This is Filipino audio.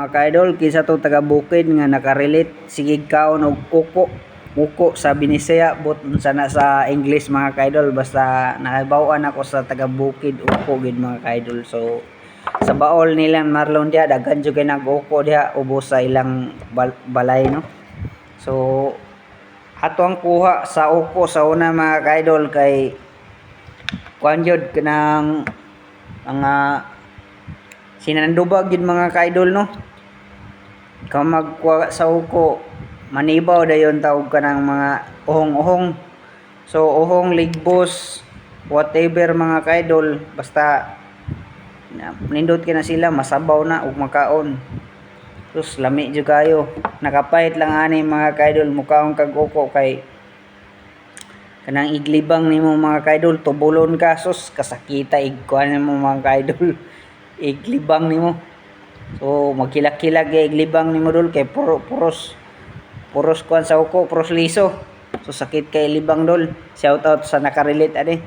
Mga kaidol, kinsa to taga bukid nga nakarelate sigig kaon og uko. Uko sa Binisaya but sana sa English mga kaidol basta nakabawan ako sa taga bukid uko gid mga kaidol. So sa baol nila Marlon dia daghan jud kay nag-uko dia ubos sa ilang bal- balay no. So ato ang kuha sa uko sa una mga kaidol kay kuan jud kanang mga sinandubag yun mga kaidol no ikaw magkuha sa uko. Manibaw dayon tawag ka ng mga uhong-uhong. So uhong ligbos whatever mga kaidol basta nindot ka na sila masabaw na ug makaon. Sus, lami jud kayo. Nakapait lang ani mga kaidol mukaon kag uko kay kanang iglibang nimo mga kaidol tubulon ka sus kasakita igkuan nimo mga kaidol. Iglibang nimo so magkilag-kilag kay iglibang nimo dol kay puro puros. Puros kuan sa uko puros liso. So sakit kay libang dol. Shout out sa nakarelate ani